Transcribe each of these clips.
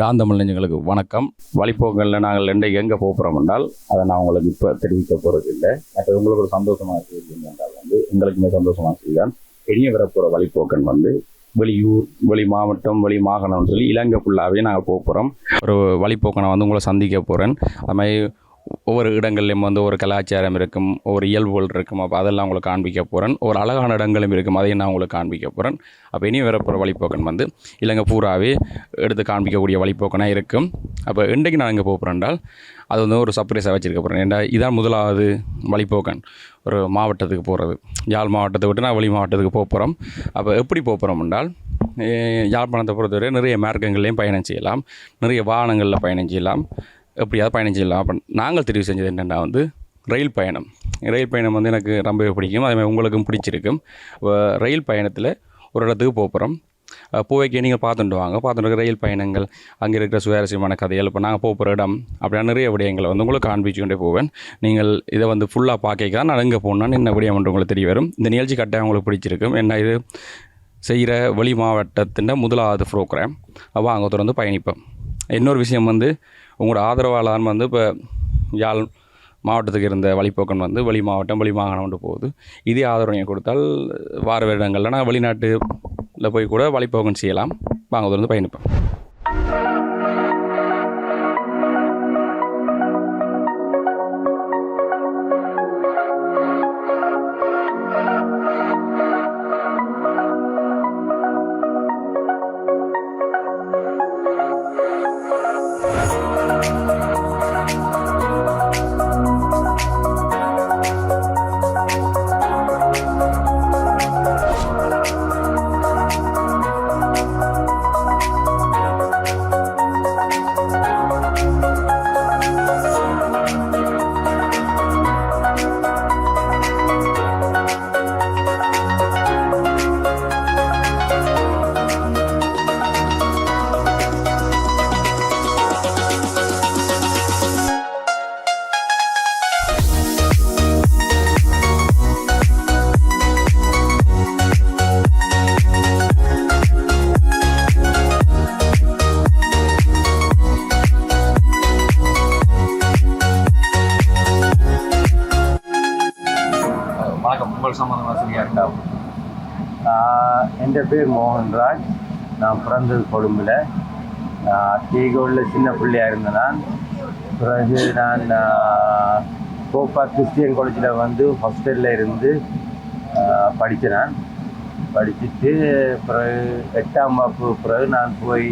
டாந்தமிழ் நெஞ்சங்களுக்கு வணக்கம். வழிப்போக்கங்களில் நாங்கள் இன்றைக்கு எங்கே போகிறோம் என்றால் அதை நான் உங்களுக்கு இப்போ தெரிவிக்க போகிறது இல்லை அது உங்களுக்கு ஒரு சந்தோஷமாக இருக்குது என்றால் வந்து எங்களுக்குமே சந்தோஷமாக செய்தான் இனிய வரப்போகிற வழிப்போக்கன் வந்து வெளியூர் வெளி மாவட்டம் வெளி மாகாணம்னு சொல்லி இலங்கை ஃபுல்லாகவே நாங்கள் போக போகிறோம் ஒரு வழிப்போக்கனை வந்து உங்களை சந்திக்க போகிறேன் அது மாதிரி ஒவ்வொரு இடங்கள்லையும் வந்து ஒரு கலாச்சாரம் இருக்கும் ஒரு இயல்புகள் இருக்கும். அப்போ அதெல்லாம் உங்களுக்கு காண்பிக்க போகிறேன் ஒரு அழகான இடங்களும் இருக்கும். அதையும் நான் உங்களுக்கு காண்பிக்க போகிறேன் அப்போ இனி வரப்போகிற வழிப்போக்கன் வந்து இலங்கை பூராவே எடுத்து காண்பிக்கக்கூடிய வழிப்போக்கனாக இருக்கும். அப்போ இன்றைக்கு நான் இங்கே போகிறேன் என்றால் அது வந்து ஒரு சர்ப்ரைஸாக வச்சுருக்க போகிறேன் ஏன்னா இதான் முதலாவது வழிப்போக்கன். ஒரு மாவட்டத்துக்கு போகிறது யாழ் மாவட்டத்தை விட்டு நான் வெளி மாவட்டத்துக்கு போக போகிறோம் அப்போ எப்படி போக போகிறோம் என்றால் யாழ்ப்பாணத்தை பொறுத்தவரை நிறைய மார்க்கங்கள்லேயும் பயணம் செய்யலாம். நிறைய வாகனங்களில் பயணம் செய்யலாம். எப்படியாவது பயணம் செய்யலாம் அப்போ நாங்கள் தெரிவு செஞ்சது என்னென்னா வந்து ரயில் பயணம். ரயில் பயணம் வந்து எனக்கு ரொம்பவே பிடிக்கும். அதே மாதிரி உங்களுக்கும் பிடிச்சிருக்கும். ரயில் பயணத்தில் ஒரு இடத்துக்கு போக போகிறோம் போவைக்கு நீங்கள் பார்த்துட்டு வாங்க. பார்த்துட்டு ரயில் பயணங்கள் அங்கே இருக்கிற சுவாரஸ்யமான கதைகள் இப்போ நாங்கள் போக போகிற இடம் அப்படியான நிறைய விடயங்களை வந்து உங்களுக்கு காண்பிச்சு கொண்டே போவேன். நீங்கள் இதை வந்து ஃபுல்லாக பார்க்க தான் நான் எங்கே போகணுன்னு என்ன விடயம் என்று உங்களுக்கு தெரிய வரும். இந்த நிகழ்ச்சி கட்டாயம் உங்களுக்கு பிடிச்சிருக்கும். என்ன இது? செய்கிற வெளி மாவட்டத்தின் முதலாவது ப்ரோக்ராம் வாங்க தொடர்ந்து பயணிப்போம். இன்னொரு விஷயம் வந்து உங்களோட ஆதரவாளர் வந்து இப்போ யாழ் மாவட்டத்துக்கு இருந்த வழிப்போக்கன் வந்து வெளி மாவட்டம் வெளி மாகாணம் கொண்டு போகுது. இதே ஆதரவு நீங்கள் கொடுத்தால் வார வருடங்களில் நான் வெளிநாட்டில் போய் கூட வழிப்போக்கன் செய்யலாம். வாங்க வந்து பயணிப்பேன் என் பேர் மோகன்ராஜ் நான் பிறந்தது கொழும்பில். தீகோடில் சின்ன பிள்ளையாக இருந்த நான் பிறகு நான் கோப்பா கிறிஸ்டியன் காலேஜில் வந்து ஹாஸ்டலில் இருந்து படித்தேன் படிச்சுட்டு பிறகு எட்டாம் வகுப்பு பிறகு நான் போய்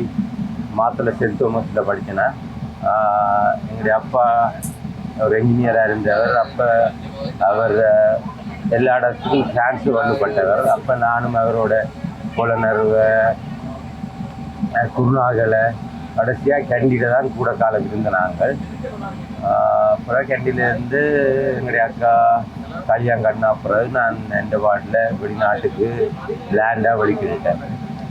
மாத்தளை சென்ட் தோமஸில் படித்தேன் எங்களுடைய அப்பா ஒரு என்ஜினியராக இருந்தவர். அப்போ அவர் எல்லா இடத்துக்கும் டிரான்ஸ்ஃபர் பண்ணப்பட்டவர் அப்போ நானும் அவரோட புலனர்வ அஹ், குருநாகலை கடைசியாக கண்டியில் தான் கூட காலம் இருந்த நாங்கள். அப்புறம் கண்டியிலேருந்து எங்களுடைய அக்கா கல்யாணம் கண்ணா பிறகு நான் எந்த வார்டில்? வெளிநாட்டுக்கு லேண்டாக வலிக்கிட்டேன்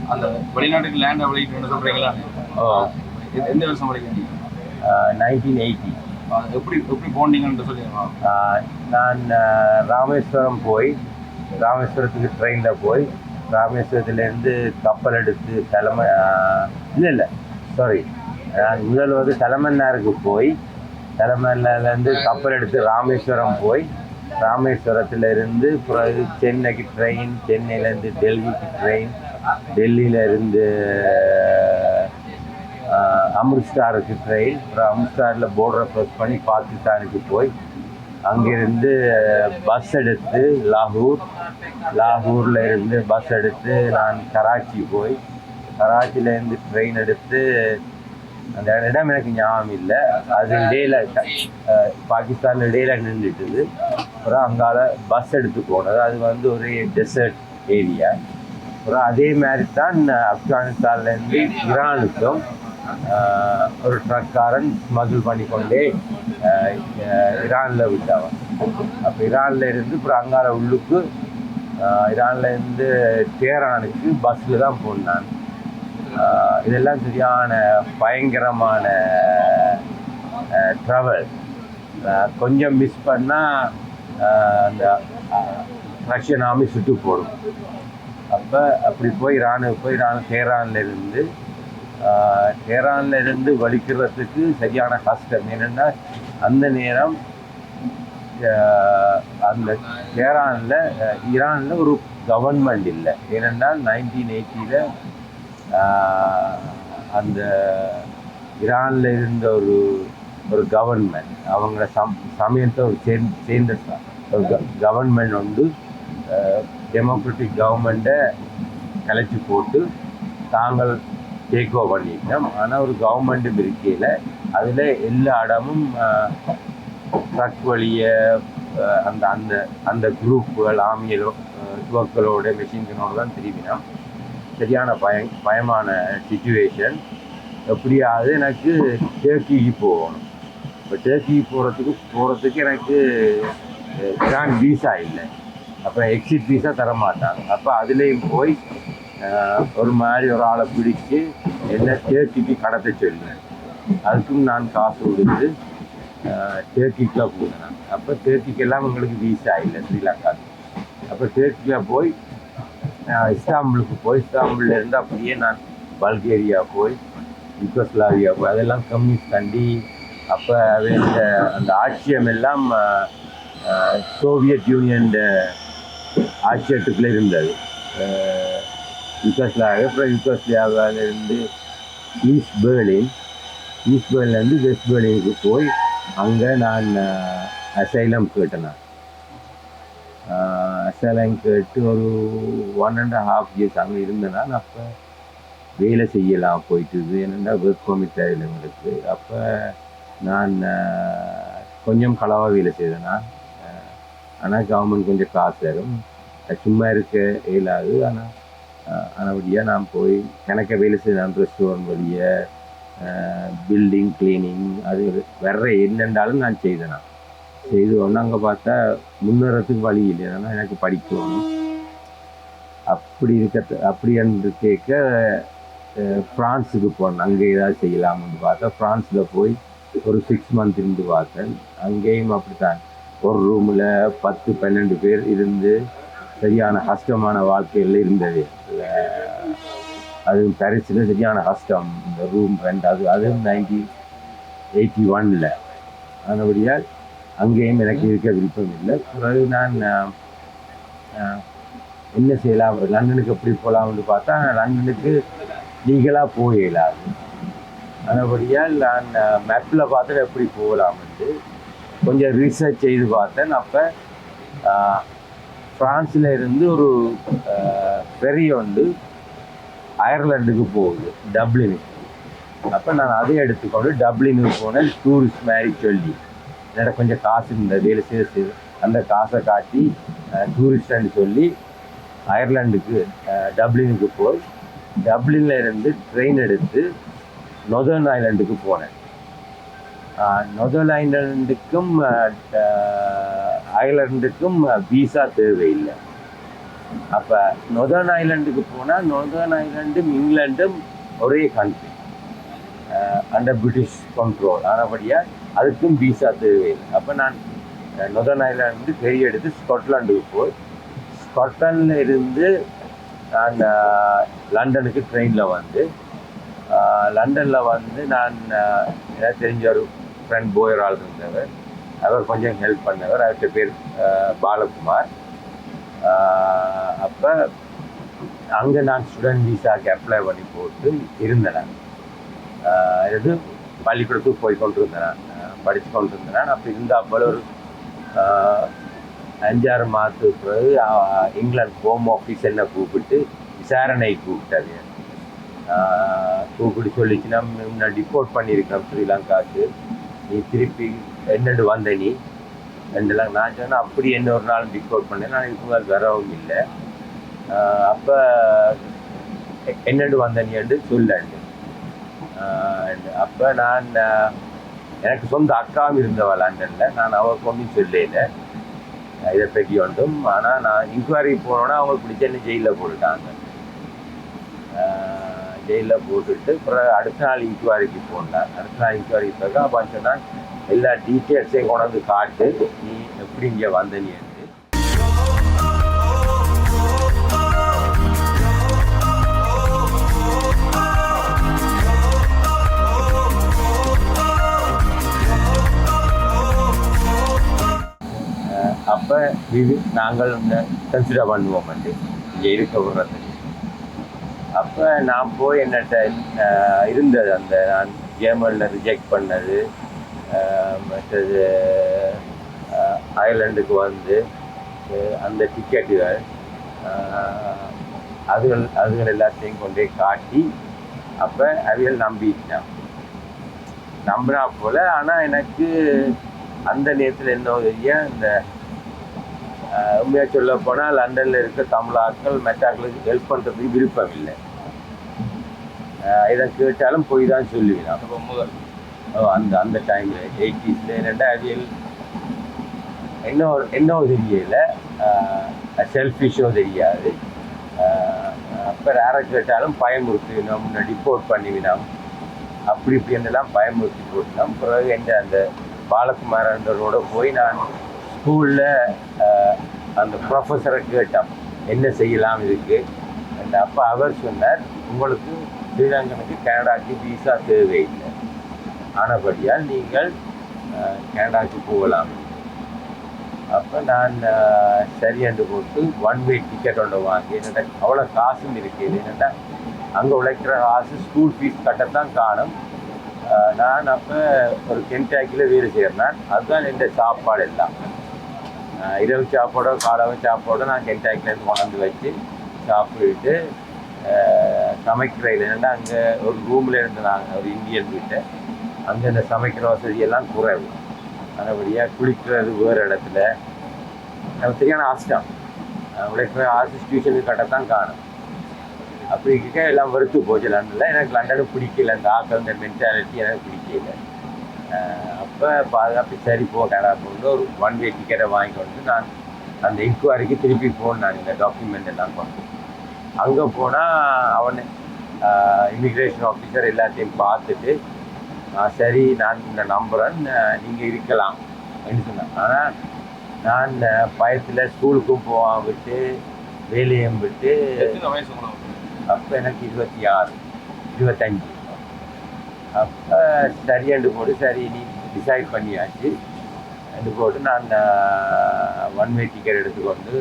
அந்த வெளிநாட்டுக்கு லேண்ட் வெளியிட்டு சொல்கிறீங்களா ஓ. எந்த வருஷம் படிக்கிறீங்க நைன்டீன் எயிட்டி எப்படி எப்படி போனீங்கன்னு சொல்லிடுங்க நான் ராமேஸ்வரம் போய் ராமேஸ்வரத்துக்கு ட்ரெயினில் போய் ராமேஸ்வரத்துலேருந்து கப்பல் எடுத்து தலைமை இல்லை இல்லை சாரி நான் முதல் வந்து தலைமன்னாருக்கு போய் தலைமன்னார்லேருந்து கப்பல் எடுத்து ராமேஸ்வரம் போய் ராமேஸ்வரத்தில் இருந்து பிறகு சென்னைக்கு ட்ரெயின் சென்னையிலேருந்து டெல்லிக்கு ட்ரெயின் டெல்லியிலேருந்து அமிர்த்ஸ்டாருக்கு ட்ரெயின் அப்புறம் அமிர்த்ஸ்டாரில் போர்டரை க்ளோஸ் பண்ணி பாகிஸ்தானுக்கு போய் அங்கிருந்து பஸ் எடுத்து லாகூர். லாகூரில் இருந்து பஸ் எடுத்து நான் கராச்சி போய் கராச்சியிலேருந்து ட்ரெயின் எடுத்து அந்த இடம் எனக்கு ஞாபகம் இல்லை. அது இடையில பாகிஸ்தான் இடையில நின்றுட்டுது. அப்புறம் அங்கால பஸ் எடுத்து போனது. அது வந்து ஒரு டெசர்ட் ஏரியா அப்புறம் அதே மாதிரி தான் ஆப்கானிஸ்தான்லேருந்து ஈரானுக்கும் ஒரு ட்ரக்காரன் ஸ்மகிள் பண்ணிக்கொண்டே ஈரானில் விட்டவன் அப்போ ஈரானில் இருந்து அப்புறம் அங்கால உள்ளுக்கு ஆஹ், இருந்து தேரானுக்கு பஸ்ஸில் தான் போனான். இதெல்லாம் சரியான பயங்கரமான ட்ராவல் கொஞ்சம் மிஸ் பண்ணால் அந்த ரஷ்யன் ஆமி சுட்டு போடும். அப்போ அப்படி போய் இரானு போய் இரான் இருந்து இருந்து இருந்து வலிக்கிறதுக்கு சரியான கஷ்டம். என்னென்னா அந்த நேரம் அந்த டேரானில் ஈரானில் ஒரு கவர்மெண்ட் இல்லை. ஏனென்றால் நைன்டீன் எயிட்டியில் அந்த ஈரானில் இருந்த ஒரு ஒரு கவர்மெண்ட் அவங்கள சம் சமயத்தை ஒரு சேர்ந்து சேர்ந்த ஒரு கவர்மெண்ட் வந்து டெமோக்ராட்டிக் கவர்மெண்ட்டை கலைச்சி போட்டு தாங்கள் டேக் ஓவர் பண்ணிட்டோம் ஆனால் ஒரு கவர்மெண்ட்டும் இருக்கையில் அதில் எல்லா இடமும் ட்ரக் வழியை அந்த அந்த அந்த குரூப்புகள் ஆமியலோ துவக்களோட மெஷின்களோட தான் திரும்பினோம். சரியான பய பயமான சுச்சுவேஷன் எப்படியாவது எனக்கு டேர்க்கிக்கு போகணும். இப்போ டேர்க்கிக்கு போகிறதுக்கு போகிறதுக்கு எனக்கு கிராண்ட் வீசா இல்லை. அப்புறம் எக்ஸிட் வீசா தர மாட்டாங்க அப்போ அதுலேயும் போய் ஒரு மாதிரி ஒரு ஆளை பிடிச்சி என்னை தேக்கிக்கு கடத்த சொல்லி அதுக்கும் நான் காசு கொடுத்து டேர்க்கிக்கெலாம் போனேன். அப்போ தேக்கிக்கெல்லாம் எங்களுக்கு வீசா இல்லை ஸ்ரீலங்கா. அப்போ டேர்க்கியில் போய் இஸ்தாம்புலுக்கு போய் இஸ்தாம்புல்ல இருந்து அப்படியே நான் பல்கேரியா போய் யுகோஸ்லாவியா போய் அதெல்லாம் கம்யூனிஸ்ட் கண்டி அப்போ அந்த அந்த ஆட்சியம் எல்லாம் சோவியத் யூனியன் ஆட்சியத்துக்குள்ளே இருந்தது. யுகோஸ்லாவியா அப்புறம் யுகோஸ்லாவியாவிலிருந்து ஈஸ்ட் பேர்லின். ஈஸ்ட் பேர்லேருந்து வெஸ்ட் பேர்லினுக்கு போய் அங்கே நான் அசைலம் கேட்டேன் நான். அசைலம் கேட்டு ஒரு ஒன் அண்ட் ஹாஃப் இயர்ஸ் அங்கே இருந்தேன் நான். அப்போ வேலை செய்யலாம் போயிட்டு என்னென்னா ஒர்க் பர்மிட் எங்களுக்கு அப்போ நான் கொஞ்சம் களவாக வேலை செய்தேன் நான். ஆனால் கவர்மெண்ட் கொஞ்சம் காசு தரும். சும்மா இருக்க இயலாது. ஆனால் ஆனபடியாக நான் போய் எனக்கு வேலை செய்தேன் ரெஸ்டாரண்ட் வழிய பில்டிங் கிளீனிங் அது வர்ற என்னென்றாலும் நான் செய்தேன். செய்து ஒன்று அங்கே பார்த்தா முன்னேறத்துக்கு வழி இல்லை. ஏன்னா எனக்கு படிக்கணும் அப்படி இருக்க அப்படி என்று கேட்க அஹ், போனேன். அங்கே ஏதாவது செய்யலாம்னு பார்த்தா ஃப்ரான்ஸில் போய் ஒரு சிக்ஸ் மந்த் இருந்து பார்த்தேன். அங்கேயும் அப்படித்தான். ஒரு ரூமில் பத்து பன்னெண்டு பேர் இருந்து சரியான கஷ்டமான வாழ்க்கையில் இருந்தது. அதுவும் பாரிஸில் சரியான கஷ்டம். இந்த ரூம் ரெண்ட் அது அதுவும் நைன்டீன் எயிட்டி ஒனில் ஆனபடியால் அங்கேயும் எனக்கு இருக்க விருப்பம் இல்லை. பிறகு நான் என்ன செய்யலாம்? லண்டனுக்கு எப்படி போகலாம்னு பார்த்தா லண்டனுக்கு லீகலாக போயிடலாது அதுபடியால் நான் மேப்பில் பார்த்துட்டு எப்படி போகலாம்னு கொஞ்சம் ரீசர்ச் செய்து பார்த்தேன். அப்போ ஃப்ரான்ஸில் இருந்து ஒரு ஃபெரி வந்து அயர்லாண்டுக்கு போகுது டப்ளினுக்கு அப்போ நான் அதை எடுத்துக்கொண்டு டப்ளினுக்கு போனேன் டூரிஸ்ட் மாதிரி சொல்லி. என்னோட கொஞ்சம் காசு இந்த வேலை செய்து செய்து. அந்த காசை காட்டி டூரிஸ்ட்னு சொல்லி அயர்லாண்டுக்கு டப்ளினுக்கு போய் டப்ளினில் இருந்து ட்ரெயின் எடுத்து நொதர்ன் ஐலாண்டுக்கு போனேன். நொதர்ன் ஐலாண்டுக்கும் ஐலண்டுக்கும் விசா தேவையில்லை. அப்போ நொதர்ன் ஐலாண்டுக்கு போனால் நொதர்ன் ஐலண்டும் இங்கிலாண்டும் ஒரே கண்ட்ரி அண்டர் பிரிட்டிஷ் கண்ட்ரோல் ஆனபடியாக அதுக்கும் விசா தேவையில்லை. அப்போ நான் நொதர்ன் ஐலாண்டு பெரிய எடுத்து ஸ்காட்லாண்டுக்கு போய் ஸ்காட்லாண்டில் இருந்து நான் லண்டனுக்கு ட்ரெயினில் வந்து லண்டனில் வந்து நான் எனக்கு தெரிஞ்ச ஒரு ஃப்ரெண்ட் போயர் ஆள் இருந்தவர். அவர் கொஞ்சம் ஹெல்ப் பண்ணவர். அவர்கிட்ட பேர் பாலகுமார். அப்போ அங்கே நான் ஸ்டூடெண்ட் விசாக்கு அப்ளை பண்ணி போட்டு இருந்தேன். நான் பள்ளிக்கூடத்துக்கு போய் கொண்டிருந்தேன். நான் படித்து கொண்டிருந்தேன். நான் அப்போ இருந்த அப்போ ஒரு அஞ்சாறு மாதத்துக்கு பிறகு இங்கிலாந்து ஹோம் ஆஃபீஸ் என்ன கூப்பிட்டு விசாரணை கூப்பிட்டாரு ஆஹ் கூப்பிட்டு நம்ம நான் டிப்போர்ட் பண்ணியிருக்கேன் ஸ்ரீலங்காவுக்கு நீ திருப்பி என்னண்டு வந்த நீ? ரெண்டுலாம் நான் சொன்னேன் அப்படி என்ன ஒரு நாள் டிப்போர்ட் பண்ணேன் நான் இதுக்கு வரவும் இல்லை. அப்போ என்னண்டு வந்த நீ என்று அப்போ நான் எனக்கு சொந்த அக்காவும் இருந்தவள் லண்டனில் நான் அவள் ஒன்றும் சொல்லல. இதை பற்றி ஒன்றும். ஆனால் நான் இன்கொயரி போனோன்னா அவங்க பிடிச்ச என்ன ஜெயிலில் போட்டுட்டாங்க. ஜெயிலில் போட்டுட்டு அப்புறம் அடுத்த நாள் இன்குவாரிக்கு போனேன் அடுத்த நாள் இன்குவாரிக்கு பிறகு அவன் எல்லா டீட்டெயில்ஸையும் கொண்டாந்து காட்டு நீ எப்படி இங்கே வந்த நீ என்று அப்போ நாங்கள் கன்சிடர் பண்ணுவோம் வந்து இங்கே இருக்க விடுறதுக்கு. அப்போ நான் போய் என்னட்ட இருந்தது அந்த நான் ஜேர்மனில் ரிஜெக்ட் பண்ணது. மற்றது அயர்லாண்டுக்கு வந்து அந்த டிக்கெட்டுகள் அதுகள் அதுகள் எல்லாத்தையும் கொண்டு போய் காட்டி அப்போ அவியல் நம்பிட்டான். நம்பினா போல ஆனால் எனக்கு அந்த நேரத்தில் என்ன உதவியா இந்த அஹ், உண்மையா சொல்ல போனால் லண்டனில் இருக்க தமிழாக்கள் மெட்டாக்களுக்கு ஹெல்ப் பண்ணுறதுக்கு விருப்பம் இல்லை இதை கேட்டாலும் போய் தான் சொல்லுவேன் அப்போ முதல். அந்த அந்த டைமில் எயிட்டிஸில் ரெண்டாயிரம் என்ன ஒரு- என்ன தெரியல செல்ஃபிஷோ தெரியாது அப்போ யாரை கேட்டாலும் பயமுறுத்தினோம் ரிப்போர்ட் பண்ணிவினோம் அப்படி இப்படி என்னெல்லாம் பயமுறுத்தி போட்டோம் பிறகு எந்த அந்த பாலகுமாரன்றோட போய் நான் ஸ்கூலில் அந்த ப்ரொஃபஸரை கேட்டோம் என்ன செய்யலாம் இதுக்கு? அந்த அப்போ அவர் சொன்னார் உங்களுக்கு ஸ்ரீலங்கனுக்கு கனடாக்கு விசா தேவையில்லை. ஆனபடியால் நீங்கள் கனடாக்கு போகலாம். அப்போ நான் சரி என்று போட்டு ஒன் வே டிக்கெட் ஒன்று வாங்கி என்னட்ட அவ்வளோ காசும் இருக்குது என்னென்னா அங்கே உழைக்கிற காசு ஸ்கூல் ஃபீஸ் கட்டத்தான் காணும். நான் அப்போ ஒரு கென்டாக்கியில் வேலை செய்கிறேன் அதுதான் என் சாப்பாடு எல்லாம். இரவு சாப்பாடோ காலவு சாப்பாடோ நான் கென்டாக்கிலேருந்து கொண்டாந்து வச்சு சாப்பிட்டுட்டு சமைக்கிற சமைக்கிறதில் என்னென்னா அங்கே ஒரு ரூமில் இருந்து நாங்கள் ஒரு இந்தியன் வீட்டை அங்கே இந்த சமைக்கிற வசதியெல்லாம் குறைவு. நல்லபடியாக குளிக்கிறது வேறு இடத்துல. நமக்கு சரியான ஆசிட்டம் உழைக்கிற ஆசிஸ் டியூஷனுக்கு கட்டத்தான் காணும் அப்படி இருக்க எல்லாம் வெறுத்து போச்சு. லண்டனில் எனக்கு லண்டனும் பிடிக்கல. அந்த ஆக்கள் இந்த மென்டாலிட்டி எனக்கு பிடிக்கல. அப்போ பாதுகாப்பு சரி போ கனடா கொண்டு ஒரு ஒன் வே டிக்கெட்டை வாங்கி கொண்டு நான் அந்த இன்கொயரிக்கு திருப்பி போனேன் நான் இந்த டாக்குமெண்ட் எல்லாம் கொண்டு அங்கே போனால் அவன் இமிக்ரேஷன் ஆஃபீஸர் எல்லாத்தையும் பார்த்துட்டு சரி நான் இந்த நம்புகிறேன் நீங்கள் இருக்கலாம் அப்படின்னு சொன்னேன். ஆனால் நான் பயத்தில் ஸ்கூலுக்கும் போகாம விட்டு வேலையும் விட்டு அப்போ எனக்கு இருபத்தி ஆறு இருபத்தஞ்சு. அப்போ சரியாண்டு போட்டு சரி நீ டிசைட் பண்ணியாச்சு. ரெண்டு போட்டு நான் ஒன் வே டிக்கெட் எடுத்துக்கொண்டு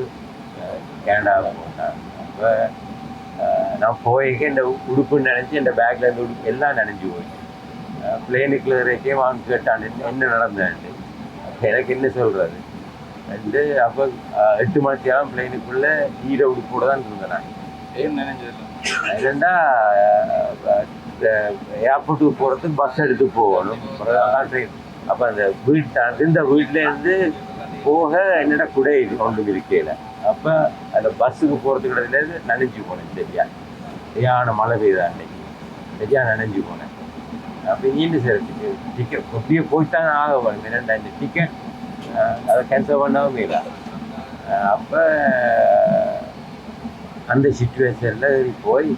அஹ், கனடா போனேன். அப்போ நான் போயிருக்கேன் இந்த உடுப்புன்னு நினச்சி இந்த பேக்கில் இருந்து உடுப்பு எல்லாம் நனைஞ்சு போயிட்டு பிளேனுக்குள்ள வரைக்கும் அவன் கேட்டான் என்ன நடந்தது எனக்கு என்ன சொல்கிறது வந்து அப்போ எட்டு மணி நேரம் பிளேனுக்குள்ளே ஈர உடுப்போடு தான் இருந்தேன் நான். ஏன் நினைஞ்சதில்லை. இந்த ஏர்போர்ட்டுக்கு போகிறதுக்கு பஸ் எடுத்து போகணும். ட்ரெயின் அப்போ அந்த வீட்டு இருந்த வீட்டிலேருந்து போக என்னடா குடை கொண்டு இருக்கையில். அப்போ அந்த பஸ்ஸுக்கு போகிறதுக்கு இடத்துலேருந்து நனைஞ்சு போனேன் சரியா? சரியான மழை பெய்யுதா அன்னைக்கு. சரியா நனைஞ்சு போனேன். அப்போ நீண்டு சார் டிக்கெட் அப்படியே போய்த்தாங்க ஆக வேணும் என்னடா இந்த டிக்கெட் அதை கேன்சல் பண்ணவும் இல்லை. அப்போ அந்த சுச்சுவேஷனில் போய்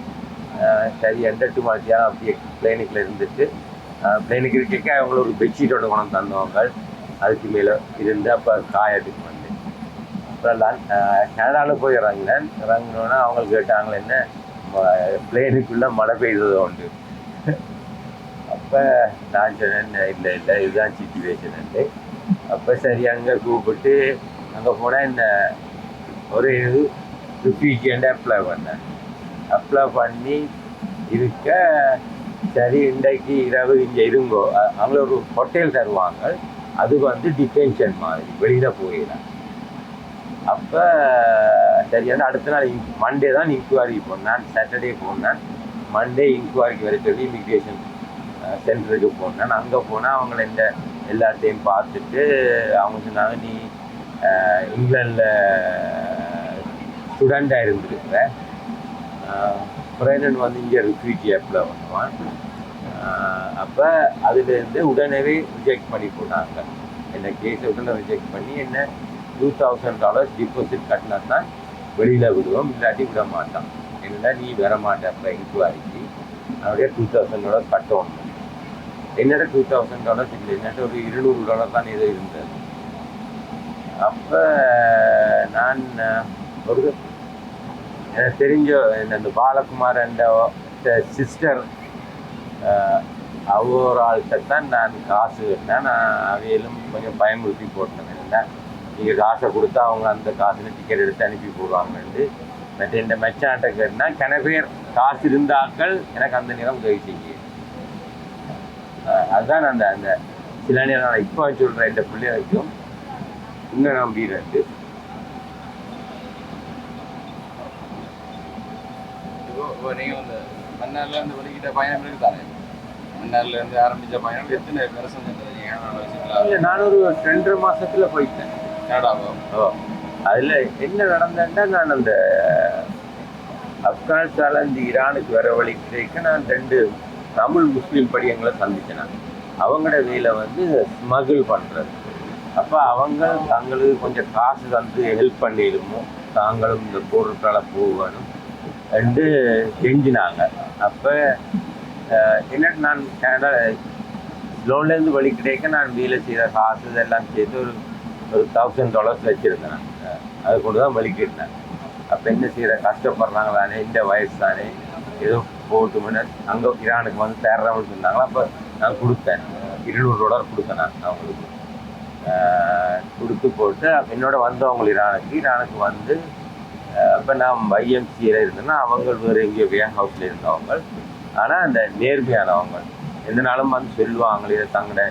சரி எட்டு மாதிரியாக அப்படியே பிளேனுக்கில் இருந்துட்டு பிளேனுக்கு இருக்க அவங்கள ஒரு பெட்ஷீட்டோட குணம் தந்தவங்க அதுக்கு மேலே இருந்து அப்போ காயத்துக்கு வந்து அப்புறம் லன் கனடாவில் போய் இறங்கினேன். இறங்கினோன்னா அவங்க கேட்டாங்களே என்ன? பிளேனுக்குள்ளே மழை பெய்தது உண்டு? அப்போ நான் சொன்னேன் இல்லை இல்லை இதுதான் சுச்சுவேஷன் அப்போ சரி அங்கே கூப்பிட்டு அங்கே போனால் இந்த ஒரு இது ரிஃப்யூஜியன்ட் அப்ளை பண்ணேன். அப்ளை பண்ணி இருக்க சரி இன்றைக்கு இரவு இங்கே இருங்கோ. அவங்கள ஒரு ஹோட்டல் தருவாங்க. அது வந்து டிடென்ஷன் மாதிரி வெளியில் போயிடலாம் அப்போ சரி வந்து அடுத்த நாள் மண்டே தான் இன்குவாரிக்கு போனேன். சாட்டர்டே போனேன். மண்டே இன்குவாரிக்கு வர சொல்லி இமிக்ரேஷன் சென்டருக்கு போனேன். அங்கே போனால் அவங்கள இந்த எல்லாத்தையும் பார்த்துட்டு அவங்க சொன்னாங்க நீ இங்கிலாண்டில் ஸ்டூடெண்ட்டாக இருந்திருக்கிற. பிரேனன் வந்து இங்கே ரிஃப்யூஜி ஆப்பில் வந்துவான் அப்போ அதுலேருந்து உடனே ரிஜெக்ட் பண்ணி போட்டாங்க என்ன கேஸ் உடனே ரிஜெக்ட் பண்ணி என்ன டூ தௌசண்ட் டாலர்ஸ் டிபாசிட் கட்டினா தான் வெளியில் விடுவோம் இல்லாட்டி விட மாட்டான். என்னடா நீ வர மாட்டேன் இன்குவாரிக்கு அப்படியே டூ தௌசண்ட் டாலர் கட்டணும். என்னோட டூ தௌசண்ட் டாலர்ஸ் இல்லை என்னட்ட ஒரு இருநூறு டாலர் தான் ஏதோ இருந்தது. அப்போ நான் ஒரு எனக்கு தெரிஞ்ச இந்த- இந்த பாலகுமார் என்ற சிஸ்டர் அவர் ஆள்கிட்ட தான் நான் காசு கட்டினேன் நான் அவையிலும் கொஞ்சம் பயமுறுத்தி போட்டேன் நீங்கள் காசை கொடுத்தா அவங்க அந்த காசில் டிக்கெட் எடுத்து அனுப்பி போடுவாங்கன்ட்டு. மற்ற இந்த மெச்சான்ட்ட கேட்டுனா கிண காசு இருந்தாக்கள் எனக்கு அந்த நேரம் உதவி செய்ய அதுதான் அந்த அந்த சில நேரம் நான் இப்போ சொல்கிறேன் இந்த பிள்ளைகளுக்கும் இன்னும் நம்பிடுறது இப்போ நீங்கள் வந்து மன்னார்ல இருந்து வெளிக்கிட்ட பயணம் இருக்கு தானே மன்னார்ல இருந்து ஆரம்பிச்ச பயணம் எத்தனை வருஷம் இல்லை நான் ஒரு ரெண்டரை மாசத்துல போயிட்டேன். கனடாவும் ஓ அதில் என்ன நடந்தேன்னா நான் அந்த ஆப்கானிஸ்தான்ல இந்த ஈரானுக்கு வர வழி கிடைக்க நான் ரெண்டு தமிழ் முஸ்லீம் படியங்களை சந்திச்சேன் நான். அவங்களோட வேலை வந்து ஸ்மகிள் பண்ணுறது அப்போ அவங்க தங்களுக்கு கொஞ்சம் காசு தந்து ஹெல்ப் பண்ணிடுமோ தாங்களும் இந்த பொருட்களை போகணும். ரெண்டு கெஞ்சினாங்க. அப்போ என்ன நான் கனடா லோன்லேருந்து வழி கிடைக்க நான் வேலை செய்கிற காசு இதெல்லாம் சேர்த்து ஒரு ஒரு தௌசண்ட் டாலர்ஸ் வச்சுருந்தேன் நான். கொண்டு தான் வழி கேட்டேன். அப்போ என்ன செய்கிற கஷ்டப்படுறாங்க தானே இந்த வயசு தானே ஏதோ போட்டு முன்னே அங்கே ஈரானுக்கு வந்து தேடுறவங்க சொன்னாங்களா அப்போ நான் கொடுத்தேன். இருநூறு டாலர் கொடுத்தேன் நான் அவங்களுக்கு. கொடுத்து போட்டு என்னோட வந்தவங்க ஈரானுக்கு ஈரானுக்கு வந்து இப்போ நான் ஐஎம்சியில் இருந்தேன்னா அவங்க வேறு எங்கேயோ வேர் ஹவுஸில் இருந்தவங்க ஆனால் அந்த நேர்மையானவங்க. எந்த நாளும் வந்து சொல்லுவாங்களே தங்களோட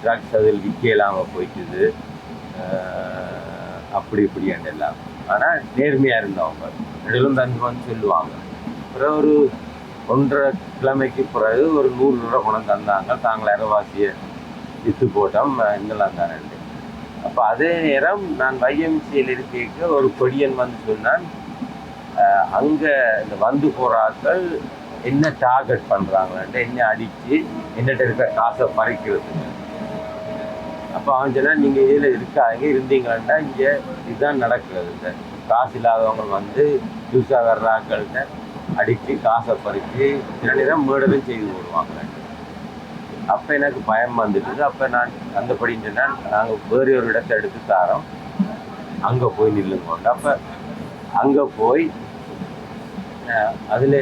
ட்ரக்ஸ் அதில் விற்க இல்லாமல் போயிட்டுது அப்படி இப்படி எல்லாம். ஆனால் நேர்மையாக இருந்தவங்க. நடுவிலும் தந்து வந்து சொல்லுவாங்க. அப்புறம் ஒரு ஒன்றரை கிழமைக்கு பிறகு ஒரு நூறு ரூபா குணம் தந்தாங்க. தாங்கள் இரவாசியை விற்று போட்டோம். இதெல்லாம் தானே அப்போ அதே நேரம் நான் வைஎம்சியில் இருக்க ஒரு கொடியன் வந்து சொன்னான் அங்கே இந்த வந்து போகிறாக்கள் என்ன டார்கெட் பண்ணுறாங்கன்ட்டு என்ன அடித்து என்னட்ட இருக்க காசை பறிக்கிறது. அப்போ அவன் சொன்னால் நீங்கள் இதில் இருக்காங்க இருந்தீங்கன்னா இங்கே இதுதான் நடக்கிறது சார் காசு இல்லாதவங்க வந்து புதுசாக வர்றாங்கள்ட்ட அடித்து காசை பறித்து சில நேரம் மேடலும் செய்து போடுவாங்க. அப்போ எனக்கு பயம் வந்துட்டுது. அப்போ நான் அந்தபடி சொன்னால் நாங்கள் வேறு ஒரு இடத்தை எடுத்து தாரோம். அங்கே போய் நில்லுங்க அப்போ அங்கே போய் அதில்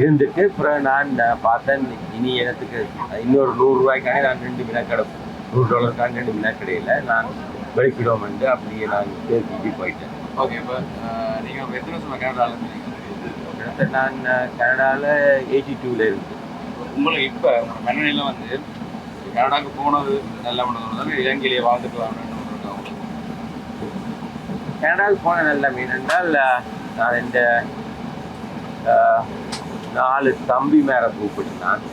இருந்துட்டு அப்புறம் நான் பார்த்தேன் இனி எனக்கு இன்னொரு நூறுரூவாய்க்கான நான் ரெண்டு மினக்கடை நூறு டாலருக்கான ரெண்டு மினக்கடையில் நான் வெளிக்கிடுவோம் என்று அப்படியே நான் பேசிட்டு போயிட்டேன். ஓகே இப்போ நீங்கள் எத்தனை வருஷமா கனடாவில் நான் கனடாவில் எயிட்டி டூவில் இருந்து. உங்களுக்கு இப்போ மனநிலை வந்து கனடாக்கு போனது நல்ல பண்ணது இலங்கையிலேயே வாழ்ந்துக்கலாம் கனடாவுக்கு போன நல்ல மீன் என்றால் நான் இந்த நாலு தம்பி மேலே கூப்பிட்டுனான்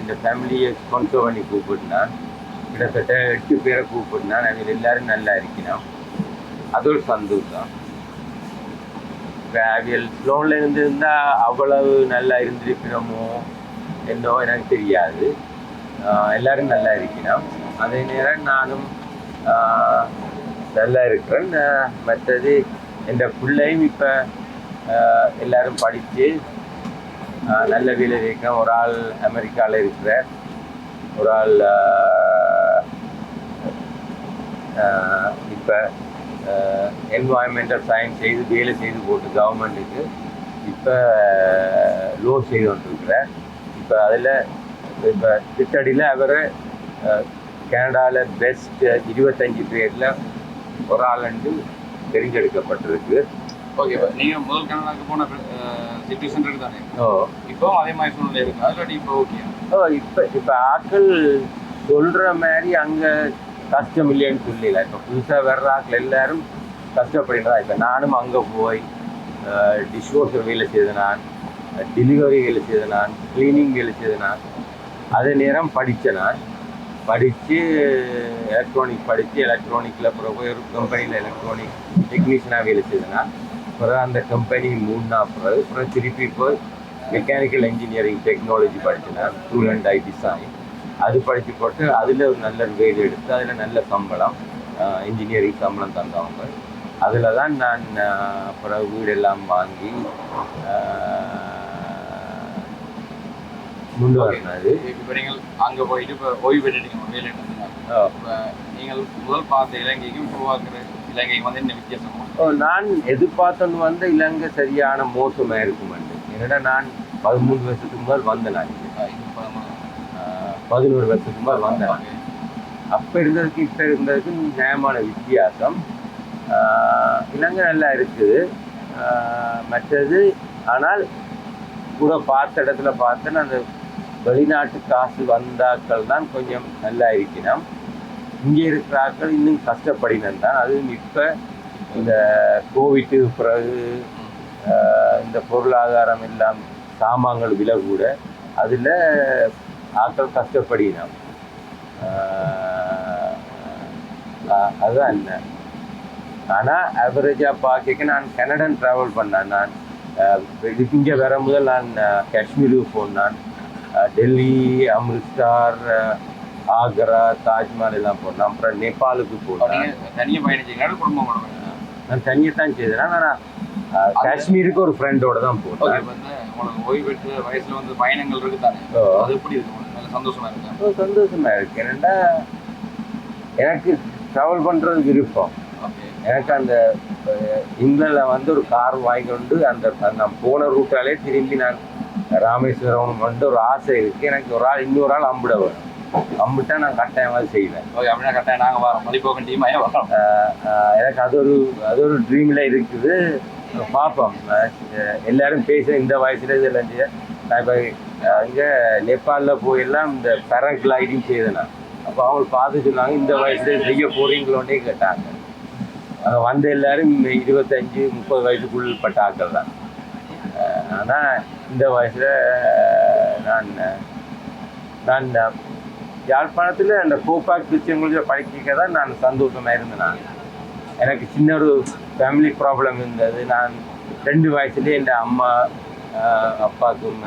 இந்த ஃபேமிலியை ஸ்பான்சர் பண்ணி கூப்பிட்டுனான் கிட்டத்தட்ட எட்டு பேரை கூப்பிட்டுனான் அவங்க எல்லாரும் நல்லா இருக்கணும். அது ஒரு சந்தோஷம். இப்போ அவியல் லோனில் இருந்திருந்தா அவ்வளவு நல்லா இருந்திருக்கணுமோ என்னோ எனக்கு தெரியாது. எல்லாரும் நல்லா இருக்கிறோம். அதே நேரம் நானும் நல்லா இருக்கிறேன். மற்றது என் பிள்ளையும் இப்போ எல்லாரும் படித்து நல்ல வேலை இருக்கேன் ஒரு ஆள் அமெரிக்காவில் இருக்கிற ஒரு ஆள் இப்போ என்வாயன்மெண்டல் சயின்ஸ் செய்து வேலை செய்து போட்டு கவர்மெண்ட்டுக்கு இப்போ லோ செய்து கொண்டிருக்கிறார் இப்போ அதில் இப்போ திட்டடியில் அவர் கனடாவில் பெஸ்ட் இருபத்தஞ்சி பேரில் ஒரு ஆளுண்டு தெரிஞ்செடுக்கப்பட்டிருக்கு ஓகே இப்போ நீங்கள் முதல் கனடாக்கு போன சுச்சுவேஷன் இருக்கு தானே? ஓ. இப்போவும் அதே மாதிரி சூழ்நிலை இருக்கு. அதில் இப்போ ஓகே ஓ இப்போ இப்போ ஆட்கள் சொல்கிற மாதிரி அங்கே கஷ்டம் இல்லைன்னு சொல்லல இப்போ புதுசாக வர்ற ஆட்கள் எல்லாரும் கஷ்டப்படுகிறதா இப்போ நானும் அங்கே போய் டிஷ்வாஷர் வேலை செய்த நான் டெலிவரி வேலை செய்த நான் க்ளீனிங் வேலை செய்த நான் அதே நேரம் படித்தேன் நான். படித்து எலக்ட்ரானிக் படித்து எலக்ட்ரானிக்கில் அப்புறம் போய் ஒரு கம்பெனியில் எலக்ட்ரானிக் டெக்னீஷியனாக வேலை செய்தேன் அப்புறம் அந்த கம்பெனி மூணா பிறகு அப்புறம் திருப்பி போய் மெக்கானிக்கல் இன்ஜினியரிங் டெக்னாலஜி படித்தேன் ஸ்டூடெண்ட் அண்ட் ஐ அது படித்து போட்டு அதில் ஒரு நல்ல வேலை எடுத்து அதில் நல்ல சம்பளம் இன்ஜினியரிங் சம்பளம் தந்தவங்க. அதில் தான் நான் அப்புறம் வீடெல்லாம் வாங்கி முண்டு வரணும் இப்போ நீங்கள் அங்கே போயிட்டு இப்போ ஓய்வு பெற்றுட்டீங்க வேலை இப்போ நீங்கள் முதல் பார்த்த இலங்கைக்கும் உருவாக்குற இலங்கைக்கு வந்து என்ன வித்தியாசம்? நான் எதிர்பார்த்தது வந்து இலங்கை சரியான மோசமாக இருக்குமெண்டு என்னடா நான் பதிமூணு வருஷத்துக்கு முதல் வந்தேன் நான் இங்க. இது பதினொன்று. ஆஹ், பதினோரு வருஷத்துக்கு மேலே வந்தாங்க அப்போ இருந்ததுக்கு இப்போ இருந்ததுக்கு நியாயமான வித்தியாசம். ஆஹ் இலங்கை நல்லா இருக்குது. மற்றது ஆனால் கூட பார்த்த இடத்துல பார்த்தேன்னா அந்த வெளிநாட்டு காசு வந்தாக்கள் தான் கொஞ்சம் நல்லா இருக்கணும் இங்கே இருக்கிறாக்கள் இன்னும் கஷ்டப்படினம் தான். அதுவும் இப்போ இந்த கோவிட்டு பிறகு இந்த பொருளாதாரம் எல்லாம் சாமான்கள் விலை கூட. அதில் ஆட்கள் கஷ்டப்படினம் அதுதான் என்ன ஆனால் ஆவரேஜாக பார்க்க நான் கனடன் ட்ராவல் பண்ணேன். நான் இங்கே வர முதல் நான் காஷ்மீருக்கு போனேன் டெல்லி அமிர்த்சர் ஆக்ரா தாஜ்மஹால் எல்லாம் போனேன். அப்புறம் நேபாளுக்கு போனேன். நீங்க தனியா பயணிச்சீங்களா? குடும்பம் கூட நான் தனியாக தான் செய்தேன் ஆனால் காஷ்மீருக்கு ஒரு ஃப்ரெண்டோட தான் போனேன். உங்களுக்கு ஓய்வு பெற்ற வயசுல வந்து பயணங்கள் இருக்கு தானே. அது எப்படி இருக்கு? உங்களுக்கு நல்ல சந்தோஷமா இருக்கு சந்தோஷமா இருக்கு. என்னடா எனக்கு ட்ராவல் பண்ணுறது விருப்பம். எனக்கு அந்த இங்கிலாண்டில் வந்து ஒரு கார் வாங்கிக்கொண்டு அந்த அந்த நான் போன ரூட்டாலே திரும்பி நான் ராமேஸ்வரம் வந்து ஒரு ஆசை இருக்கு. எனக்கு ஒரு ஆள் இன்னொரு ஆள் அம்பிட வரும் அம்பிட்டா நான் கட்டாயமாக செய்வேன். ஓகே அப்படின்னா கரெக்டாக நாங்க வரோம். மலிப்போக்கன் டீம் ஆயா வரோம்? எனக்கு அது ஒரு அது ஒரு ட்ரீமில் இருக்குது. பார்ப்போம். எல்லாரும் பேச இந்த வயசுல இதெல்லாம் நான் இப்போ அங்கே நேபாளில் போயெல்லாம் இந்த பேராகிளைடிங் செய்தேன் நான். அப்போ அவங்க பார்த்து சொன்னாங்க இந்த வயசுல செய்ய போறீங்களோன்னே கேட்டாங்க. அங்கே வந்த எல்லாரும் இருபத்தஞ்சி முப்பது வயசுக்குள்பட்ட ஆக்கள் தான் ஆனால் இந்த வயசில் நான் நான் யாழ்ப்பாணத்தில் அந்த கோபாக் கிறிஸ்டியன்களுடைய படிக்க தான் நான் சந்தோஷமாக இருந்தேன் நான். எனக்கு சின்ன ஒரு ஃபேமிலி ப்ராப்ளம் இருந்தது. நான் ரெண்டு வயசுலேயே என் அம்மா அப்பாவுக்கும்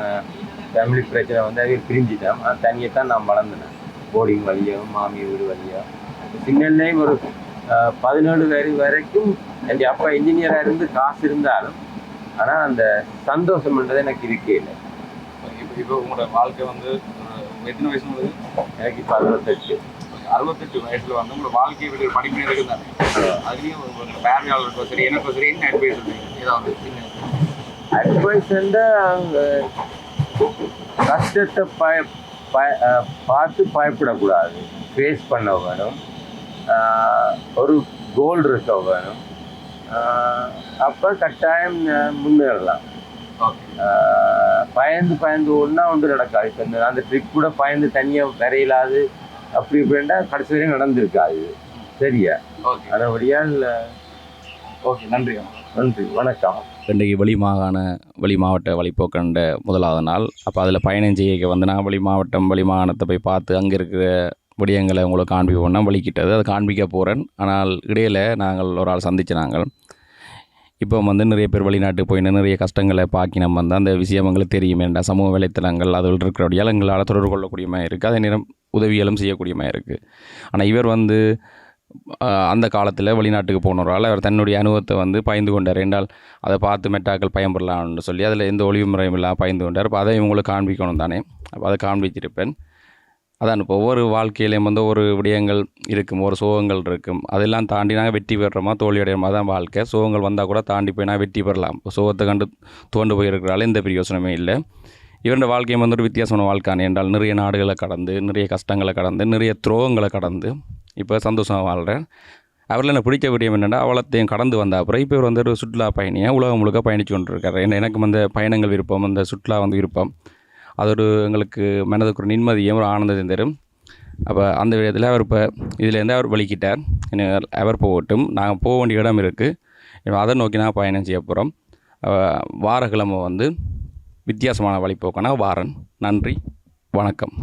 ஃபேமிலி பிரச்சனை வந்து அதை பிரிஞ்சிட்டேன் தனியாக தான் நான் வளர்ந்தேன். போர்டிங் வழியாக மாமி வீடு வழியாக சின்னல்லையும் ஒரு பதினேழு வரை வரைக்கும் என் அப்பா இன்ஜினியராக இருந்து காசு இருந்தாலும் ஆனால் அந்த சந்தோஷம்ன்றது எனக்கு இருக்கே இல்லை. இப்போ இப்போ உங்களோட வாழ்க்கை வந்து எத்தனை வயசு உங்களுக்கு? எனக்கு இப்போ அறுபத்தெட்டு. அறுபத்தெட்டு வயசுல வந்து உங்களோட வாழ்க்கை விட படிப்பு இருக்கு தானே. அதுலேயும் உங்களோட பார்வையாளருக்கோ சரி எனக்கோ சரி என்ன அட்வைஸ் ஏதாவது சின்ன அட்வைஸ் அவங்க கஷ்டத்தை பய பய பார்த்து பயப்படக்கூடாது. ஃபேஸ் பண்ண வேணும். ஒரு கோல் இருக்க வேணும். அப்போ கட்டாயம் முன்னேறலாம். பயந்து பயந்து ஒன்றா ஒன்று நடக்காது. இப்போ இந்த அந்த ட்ரிப் கூட பயந்து தனியாக வரையிலாது. அப்படி இப்படின்னா கடைசி வரையும் நடந்திருக்காது. சரியா? ஓகே அதபடியால் ஓகே நன்றி நன்றி. வணக்கம். இன்றைக்கு வெளி மாகாண வெளி மாவட்ட வழிபோக்கண்ட முதலாவது நாள். அப்போ அதில் பயணம் செய்ய வந்து நான் வெளி மாவட்டம் வெளி மாகாணத்தை போய் பார்த்து அங்கே இருக்கிற விடயங்களை உங்களுக்கு காண்பிப்போம்னா வலிக்கிட்டது அதை காண்பிக்க போகிறேன் ஆனால் இடையில் நாங்கள் ஒரு ஆள் சந்திச்சு நாங்கள். இப்போ வந்து நிறைய பேர் வெளிநாட்டுக்கு போய் நிறைய கஷ்டங்களை பாக்கி நம்ம வந்து அந்த விஷயம் எங்களுக்கு தெரியும். என்ற சமூக வலைத்தளங்கள் அதில் இருக்கிறபடியால் எங்களால் தொடர்பு கொள்ளக்கூடியமாக இருக்குது அதே நேரம் உதவிகளும் செய்யக்கூடியமாக இருக்குது ஆனால் இவர் வந்து அந்த காலத்தில் வெளிநாட்டுக்கு போனவரால் அவர் தன்னுடைய அனுபவத்தை வந்து பயந்து கொண்டார். என்றால் அதை பார்த்து மெட்டாக்கள் பயன்படலாம்னு சொல்லி அதில் எந்த ஒளிவு முறையும் இல்லாமல் பயந்து கொண்டார். அப்போ அதை இவங்களுக்கு காண்பிக்கணும் தானே. அப்போ அதை காண்பிச்சிருப்பேன் அதான் இப்போ ஒவ்வொரு வாழ்க்கையிலையும் வந்து ஒரு விடயங்கள் இருக்கும் ஒரு சோகங்கள் இருக்கும். அதெல்லாம் தாண்டி நாங்கள் வெற்றி பெறுறோமா தோல்வி அடையிறோமா தான் வாழ்க்கை. சோகங்கள் வந்தால் கூட தாண்டி போய் நான் வெற்றி பெறலாம். இப்போ சோகத்தை கண்டு தோண்டு போயிருக்கிறால எந்த பிரயோசனமே இல்லை. இவருடைய வாழ்க்கையும் வந்து ஒரு வித்தியாசமான வாழ்க்கானே என்றால் நிறைய நாடுகளை கடந்து நிறைய கஷ்டங்களை கடந்து நிறைய துரோகங்களை கடந்து இப்போ சந்தோஷமாக வாழ்கிறேன். அவரில் எனக்கு பிடிச்ச விடயம் என்னென்னா அவலத்தையும் கடந்து வந்த அப்புறம் இப்போ இவர் வந்து ஒரு சுற்றுலா பயணியாக உலகம் முழுக்க பயணித்து கொண்டிருக்காரு. ஏன்னா எனக்கு அந்த பயணங்கள் விருப்பம் அந்த சுற்றுலா வந்து விருப்பம். அது ஒரு எங்களுக்கு மனதுக்கு ஒரு நிம்மதியும் ஒரு ஆனந்தத்தையும் தரும். அப்போ அந்த விதத்தில் அவர் இப்போ இதுலேருந்து அவர் வலிக்கிட்டார் இனி அவர் போகட்டும். நாங்கள் போக வேண்டிய இடம் இருக்குது அதை நோக்கி நான் பயணம் செய்ய போகிறோம். வாரக்கிழமை வந்து வித்தியாசமான வழிபோக்கான வாரன். நன்றி. வணக்கம்.